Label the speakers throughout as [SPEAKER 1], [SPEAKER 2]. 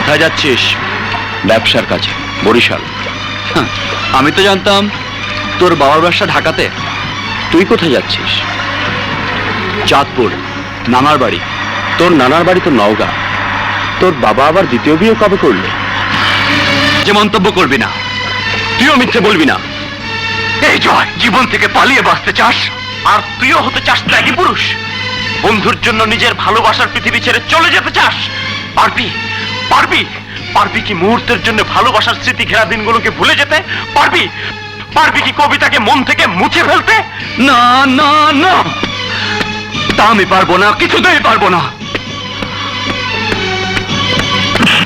[SPEAKER 1] কোথায় যাচ্ছিস?
[SPEAKER 2] ব্যবসার কাছে বরিশাল।
[SPEAKER 1] আমি তো জানতাম তোর বাবার ব্যবসা ঢাকাতে।
[SPEAKER 2] তুই কোথায় যাচ্ছিস?
[SPEAKER 1] চাঁদপুর, নানার বাড়ি।
[SPEAKER 2] তোর নানার বাড়ি তো নওগাঁ। তোর বাবা আবার দ্বিতীয় বিয়ে কবে করল?
[SPEAKER 1] যে মন্তব্য করবি না,
[SPEAKER 2] তুইও মিথ্যে বলবি না।
[SPEAKER 1] এই জয়, জীবন থেকে পালিয়ে বাঁচতে চাস, আর তুইও হতে চাস ত্যাগী পুরুষ। বন্ধুর জন্য নিজের ভালোবাসার পৃথিবী ছেড়ে চলে যেতে চাস, পারবি? পারবি? পারবি কি মুহূর্তের জন্য ভালোবাসার স্মৃতি ঘেরা দিনগুলোকে ভুলে যেতে? পারবি? পারবি কি কবিতাকে মন থেকে মুছে ফেলতে? না না না। তা আমি পারব না কিছুতেই পারব না।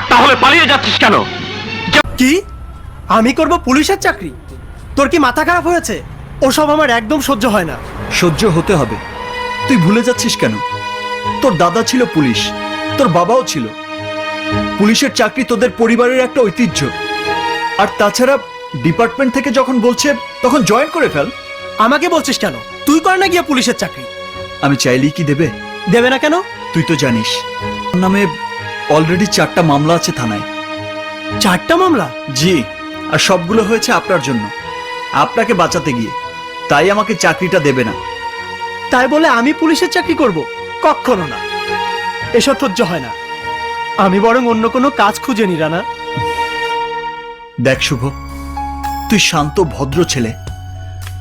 [SPEAKER 1] তাহলে পালিয়ে যাচ্ছিস কেন?
[SPEAKER 3] কি? আমি করব পুলিশের চাকরি? তোর কি মাথা খারাপ হয়েছে? ওসব আমার একদম সহ্য হয় না।
[SPEAKER 4] সহ্য হতে হবে। তুই ভুলে যাচ্ছিস কেন? তোর দাদা ছিল পুলিশ। তোর বাবাও ছিল। পুলিশের চাকরি তোদের পরিবারের একটা ঐতিহ্য। আর তাছাড়া ডিপার্টমেন্ট থেকে যখন বলছে তখন জয়েন করে ফেল।
[SPEAKER 3] আমাকে বলছিস কেন? তুই কর না গিয়ে পুলিশের চাকরি।
[SPEAKER 4] আমি চাইলেই কি দেবে?
[SPEAKER 3] দেবে না কেন?
[SPEAKER 4] তুই তো জানিস নামে অলরেডি চারটা মামলা আছে থানায়।
[SPEAKER 3] চারটা মামলা?
[SPEAKER 4] জি আর সবগুলো হয়েছে আপনার জন্য। আপনাকে বাঁচাতে গিয়ে। তাই আমাকে চাকরিটা দেবে না।
[SPEAKER 3] তাই বলে আমি পুলিশের চাকরি করব? কখনো না। এসব সহ্য হয় না। আমি বরং অন্য কোনো কাজ খুঁজে নি রানা।
[SPEAKER 4] দেখ শুভ তুই শান্ত ভদ্র ছেলে।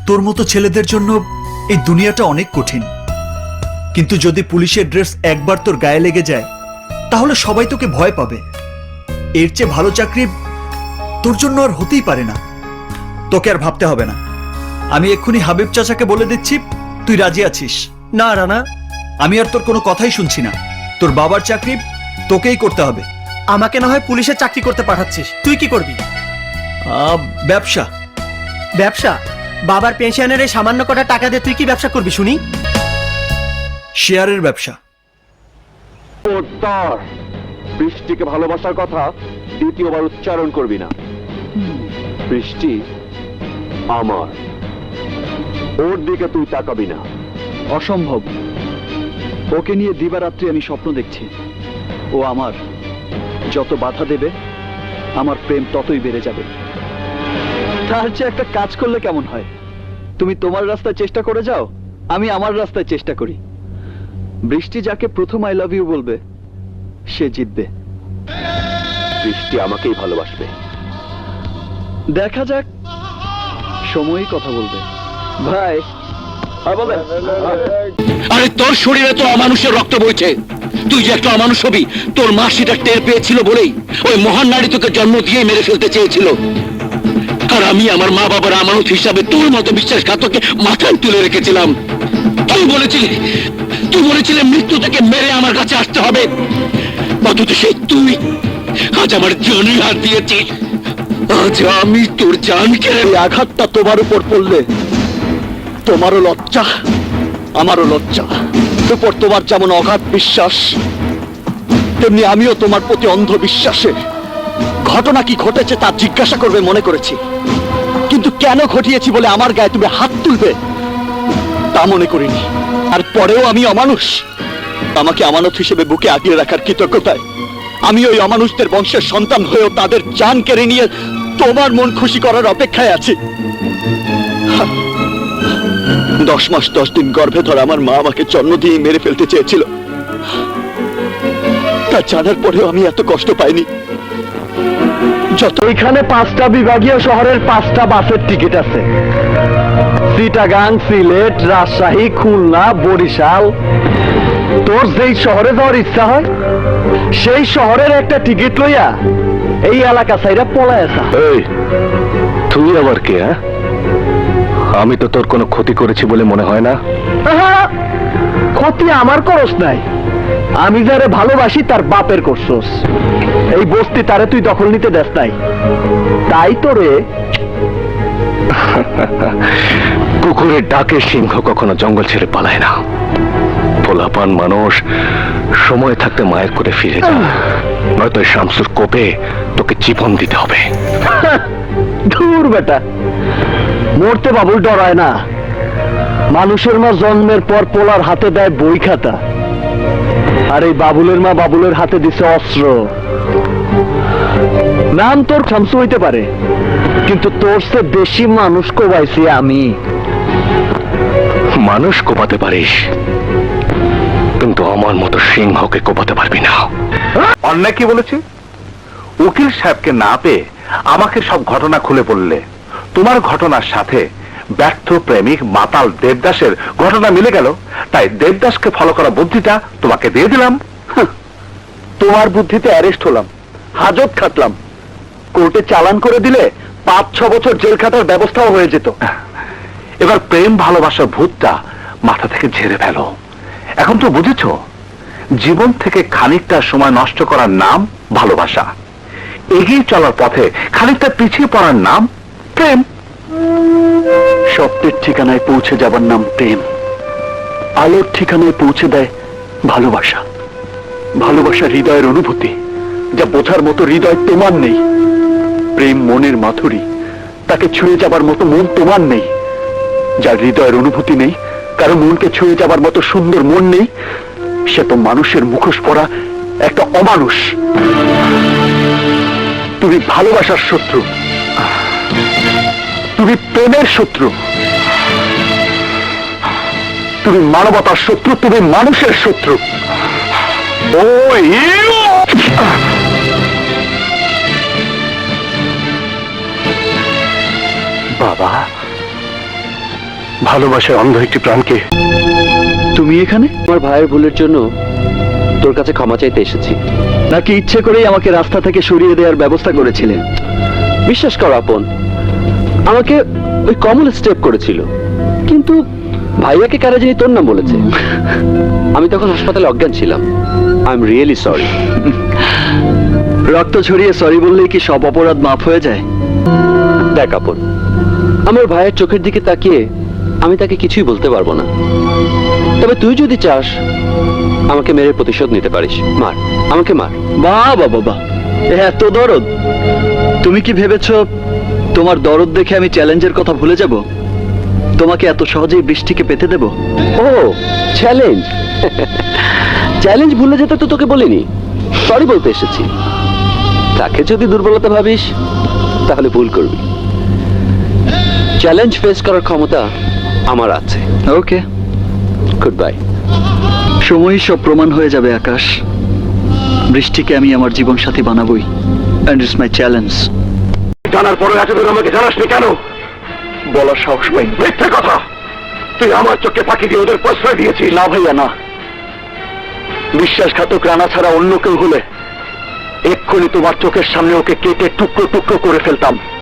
[SPEAKER 4] তোর মতো ছেলেদের জন্য এই দুনিয়াটা অনেক কঠিন। কিন্তু যদি পুলিশের ড্রেস একবার তোর গায়ে লেগে যায় তাহলে সবাই তোকে ভয় পাবে। এর চেয়ে ভালো চাকরি তোর জন্য আর হতেই পারে না। তোকে আর ভাবতে হবে না। আমি এক্ষুনি হাবিব চাচাকে বলে দিচ্ছি তুই রাজি আছিস?
[SPEAKER 3] না রানা।
[SPEAKER 4] আমি আর তোর কোনো কথাই শুনছি না। তোর বাবার চাকরি তোকেই করতে হবে।
[SPEAKER 3] আমাকে না হয় পুলিশের চাকরি করতে পাঠাচ্ছিস। তুই কি করবি?
[SPEAKER 4] আহ, ব্যবসা।
[SPEAKER 3] ব্যবসা? বাবার পেনশনের এই সামান্য কটা টাকা দিয়ে তুই কি ব্যবসা করবি শুনি?
[SPEAKER 4] শেয়ারের ব্যবসা।
[SPEAKER 2] তার বৃষ্টিকে ভালোবাসার কথা দ্বিতীয়বার উচ্চারণ করবি না। বৃষ্টি আমার। ওর দিকে তুই তাকাবি না।
[SPEAKER 5] অসম্ভব। ওকে নিয়ে দিবারাত্রি আমি স্বপ্ন দেখছি। ও আমার। যত বাধা দেবে আমার প্রেম ততই বেড়ে যাবে। তার চেয়ে একটা কাজ করলে কেমন হয়? তুমি তোমার রাস্তায় চেষ্টা করে যাও আমি আমার রাস্তায় চেষ্টা করি। বৃষ্টি যাকে প্রথম আই লাভ ইউ বলবে সে জিতবে।
[SPEAKER 2] বৃষ্টি আমাকেই ভালোবাসবে।
[SPEAKER 5] দেখা যাক সময়ই কথা বলবে। ভাই আর বলেন।
[SPEAKER 6] আরে তোর শরীরে তো অমানুষের রক্ত বইছে। তুই যে একটা অমানুষ হবি, তোর মা সেটা টের পেয়েছিল বলেই ওই মহান নারী তোকে জন্ম দিয়ে মেরে ফেলতে চেয়েছিল। আর আমি আমার মা বাবার আমানত হিসাবে তোর মতো বিশ্বাসঘাতকে মাথায় তুলে রেখেছিলাম। তুই বলেছিলি, তুই বলেছিলে মৃত্যু থেকে মেরে আমার কাছে আসতে হবে। অথচ সেই তুই আজ আমার জানে হাত দিয়েছিস আজ আমি তোর জান কেড়ে
[SPEAKER 5] আঘাতটা তোমার উপর পড়লে তোমারও লজ্জা, আমারও লজ্জা। উপর তোমার যেমন অগাধ বিশ্বাস তেমনি আমিও তোমার প্রতি অন্ধবিশ্বাসে ঘটনা কি ঘটেছে তা জিজ্ঞাসা করবে মনে করেছি কিন্তু কেন ঘটিয়েছি বলে আমার গায়ে তুমি হাত তুলবে তা মনে করিনি আর পরেও আমি অমানুষ আমাকে আমানত হিসেবে বুকে আগিয়ে রাখার কৃতজ্ঞতায় আমি ওই অমানুষদের বংশের সন্তান হয়েও তাদের জান কেড়ে নিয়ে তোমার মন খুশি করার অপেক্ষায় আছি। দশ মাস দশ দিন গর্ভে ধরে আমার মা আমাকে জন্ম দিয়ে মেরে ফেলতে চেয়েছিল। তা জানার পরেও আমি এত কষ্ট পাইনি। যত এখানে পাঁচটা বিভাগীয় শহরের পাঁচটা বাসের টিকিট আছে। চিটাগাং সিলেট রাজশাহী খুলনা বরিশাল। তোর যেই শহরে যাওয়ার ইচ্ছা হয় সেই শহরের একটা টিকিট লইয়া এই এলাকা সাইরা পলায় আসা
[SPEAKER 2] তুই আবার কে হ্যাঁ? আমি তো তোর কোনো ক্ষতি করেছি বলে মনে হয় না।
[SPEAKER 5] ক্ষতি আমার করস নাই। আমি যারে ভালোবাসি তার বাপের করছস। এই বস্তি তারে তুই দখল নিতে দেস নাই। তাই তো রে
[SPEAKER 2] কুকুরের ডাকে সিংহ কখনো জঙ্গল ছেড়ে পালায় না। পোলাপান মানুষ সময় থাকতে মায়ের করে ফিরে যা নয়তো শামসুর কোপে তোকে জীবন দিতে হবে।
[SPEAKER 5] ধুর বেটা। মরতে বাবুল ডরায় না। মানুষের মা জন্মের পর পোলার হাতে দেয় বই খাতা। আর এই বাবুলের মা বাবুলের হাতে দিছে অস্ত্র। নাম তোর শামসু হইতে পারে কিন্তু তোর সে বেশি মানুষ কোবাইছি আমি।
[SPEAKER 2] মানুষ কোপাতে পারিস কিন্তু আমার মতো সিংহকে কোপাতে পারবি না।
[SPEAKER 7] অন্যায় কি বলেছি? উকিল সাহেবকে না পেয়ে আমাকে সব ঘটনা খুলে বললে। তোমার ঘটনার সাথে ব্যর্থ প্রেমিক মাতাল দেবদাসের ঘটনা মিলে গেল। তাই দেবদাসকে ফলো করা বুদ্ধিটা তোমাকে দিয়ে দিলাম।
[SPEAKER 5] তোমার বুদ্ধিতে অ্যারেস্ট হলাম হাজত খাটলাম। কোর্টে চালান করে দিলে পাঁচ ছ বছর জেল খাটার ব্যবস্থাও হয়ে যেত।
[SPEAKER 7] এবার প্রেম ভালোবাসার ভূতটা মাথা থেকে ঝেড়ে ফেলো। এখন তো বুঝেছ জীবন থেকে খানিকটা সময় নষ্ট করার নাম ভালোবাসা। এগিয়ে চলার পথে খানিকটা পিছিয়ে পড়ার নাম প্রেম।
[SPEAKER 5] স্বপ্নের ঠিকানায় পৌঁছে যাবার নাম প্রেম। আলোর ঠিকানায় পৌঁছে দেয় ভালোবাসা। ভালোবাসা হৃদয়ের অনুভূতি, যা বোঝার মতো হৃদয় তোমার নেই। প্রেম মনের মাধুরী, তাকে ছুঁয়ে যাবার মতো মন তোমার নেই। যার হৃদয়ের অনুভূতি নেই, কারও মনকে ছুঁয়ে যাবার মতো সুন্দর মন নেই, সে তো মানুষের মুখোশ পরা একটা অমানুষ। তুমি ভালোবাসার শত্রু। তুমি প্রেমের শত্রু। তুমি মানবতার শত্রু তুমি মানুষের শত্রু। ও
[SPEAKER 7] বাবা ভালোবাসার অন্ধ একটি প্রাণকে
[SPEAKER 5] তুমি এখানে?
[SPEAKER 6] আমার ভাইয়ের ভুলের জন্য তোর কাছে ক্ষমা চাইতে এসেছি।
[SPEAKER 5] নাকি ইচ্ছে করেই আমাকে রাস্তা থেকে সরিয়ে দেওয়ার ব্যবস্থা করেছিলে?
[SPEAKER 6] বিশ্বাস কর আপন, আমাকে ওই কমল স্টেপ করেছিল। কিন্তু ভাইয়াকে কারা জানি তোর নাম বলেছে। আমি তখন হাসপাতালে অজ্ঞান ছিলাম। আই এম রিয়েলি সরি
[SPEAKER 5] রক্ত ছড়িয়ে সরি বললেই কি সব অপরাধ মাফ হয়ে যায়?
[SPEAKER 6] দেখ আপন, আমার ভাইয়ের চোখের দিকে তাকিয়ে আমি তাকে কিছুই বলতে পারব না। তবে তুই যদি চাস, আমাকে মেরে প্রতিশোধ নিতে পারিস। মার, আমাকে মার।
[SPEAKER 5] বাহ বাবা বাহ। এত দরদ। তুমি কি ভেবেছ তোমার দরদ দেখে আমি চ্যালেঞ্জের কথা ভুলে যাব? তোমাকে এত সহজেই বৃষ্টিকে পেতে দেব?
[SPEAKER 6] ও চ্যালেঞ্জ। চ্যালেঞ্জ ভুলে যেতে তো তোকে বলিনি। সরি বলতে এসেছি। তাকে যদি দুর্বলতা ভাবিস তাহলে ভুল করবি। চ্যালেঞ্জ ফেস করার ক্ষমতা আমার আছে।
[SPEAKER 5] ওকে
[SPEAKER 6] গুড বাই
[SPEAKER 5] সময়ই সব প্রমাণ হয়ে যাবে আকাশ। বৃষ্টিকে আমি আমার জীবন সাথী বানাবই। অ্যান্ড ইটস মাই চ্যালেঞ্জ
[SPEAKER 7] জানার পরে এতদিন আমাকে জানাসনি কেন?
[SPEAKER 5] বলার সাহস পাই
[SPEAKER 7] মিথ্যে কথা! তুই আমার চোখে ফাঁকি দিয়ে ওদের প্রশ্রয় দিয়েছিস।
[SPEAKER 5] না ভাইয়া না। বিশ্বাসঘাতক রানা ছাড়া অন্য কেউ হলে এক্ষুনি তোমার চোখের সামনে ওকে কেটে টুকরো টুকরো করে ফেলতাম।